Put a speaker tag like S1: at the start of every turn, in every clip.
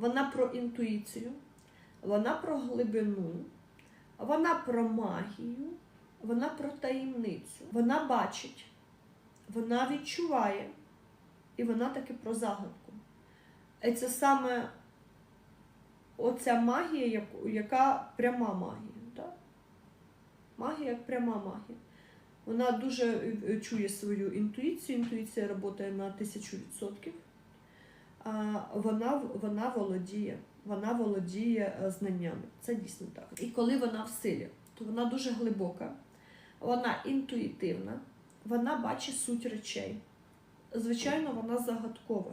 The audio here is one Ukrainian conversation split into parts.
S1: Вона про інтуїцію, вона про глибину, вона про магію, вона про таємницю. Вона бачить, вона відчуває, і вона таки про загадку. І це саме оця магія, яка пряма магія. Магія як пряма магія. Вона дуже е, чує свою інтуїцію, інтуїція працює на тисячу відсотків. Вона, вона володіє, вона володіє е, знаннями. Це дійсно так. І коли вона в силі, то вона дуже глибока, вона інтуїтивна, вона бачить суть речей. Звичайно, вона загадкова,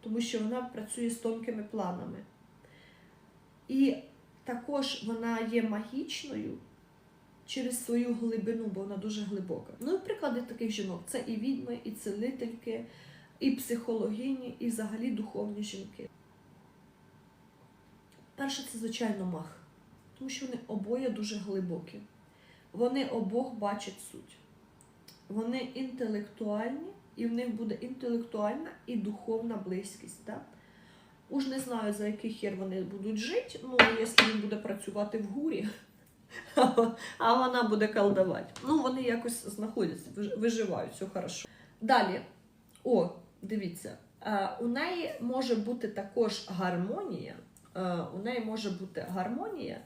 S1: тому що вона працює з тонкими планами. І також вона є магічною через свою глибину, бо вона дуже глибока. Ну, приклади таких жінок це і відьми, і целительки, і психологині, і взагалі духовні жінки. Перше, це, звичайно, мах, тому що вони обоє дуже глибокі. Вони обох бачать суть. Вони інтелектуальні, і в них буде інтелектуальна і духовна близькість. Так? Уж не знаю, за який хер вони будуть жити, ну, якщо він буде працювати в гурі, а вона буде колдувати. Ну, вони якось знаходяться, виживають, все хорошо. Далі, о, дивіться, е, у неї може бути також гармонія. е, У неї може бути гармонія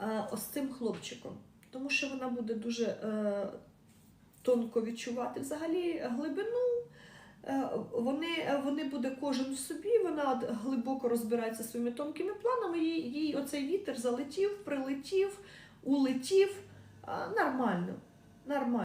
S1: е, ось цим хлопчиком, тому що вона буде дуже тонко відчувати взагалі глибину. Вони, вони буде кожен собі, вона глибоко розбирається своїми тонкими планами, їй, їй оцей вітер залетів, прилетів, улетів. Нормально. Нормально.